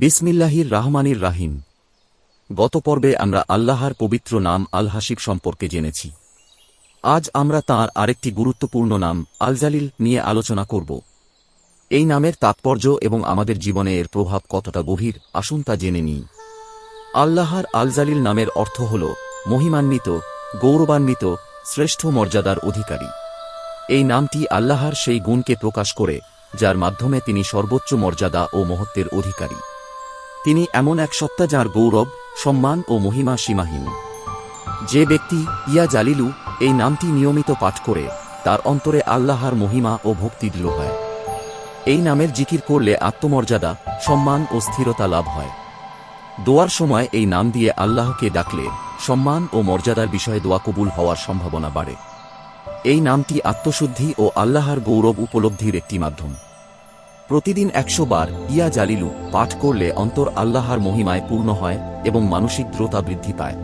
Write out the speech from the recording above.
বিসমিল্লাহির রাহমানির রাহিম। গত পর্বে আমরা আল্লাহর পবিত্র নাম আল হাসিব সম্পর্কে জেনেছি। আজ আমরা তাঁর আরেকটি গুরুত্বপূর্ণ নাম, আলজালিল, নিয়ে আলোচনা করব। এই নামের তাৎপর্য এবং আমাদের জীবনে এর প্রভাব কতটা গভীর, আসুন তা জেনে নিই। আল্লাহর আলজালিল নামের অর্থ হল মহিমান্বিত, গৌরবান্বিত, শ্রেষ্ঠ মর্যাদার অধিকারী। এই নামটি আল্লাহর সেই গুণকে প্রকাশ করে, যার মাধ্যমে তিনি সর্বোচ্চ মর্যাদা ও মহত্বের অধিকারী। তিনি এমন এক সত্তা যার গৌরব, সম্মান ও মহিমা সীমাহীন। যে ব্যক্তি ইয়া জালিলু এই নামটি নিয়মিত পাঠ করে, তার অন্তরে আল্লাহর মহিমা ও ভক্তি দৃঢ় হয়। এই নামের জিকির করলে আত্মমর্যাদা, সম্মান ও স্থিরতা লাভ হয়। দোয়ার সময় এই নাম দিয়ে আল্লাহকে ডাকলে সম্মান ও মর্যাদার বিষয়ে দোয়া কবুল হওয়ার সম্ভাবনা বাড়ে। এই নামটি আত্মশুদ্ধি ও আল্লাহর গৌরব উপলব্ধির একটি মাধ্যম। প্রতিদিন একশো বার ইয়া জালিলু পাঠ করলে অন্তর আল্লাহর মহিমায় পূর্ণ হয় এবং মানসিক দ্রতা বৃদ্ধি পায়।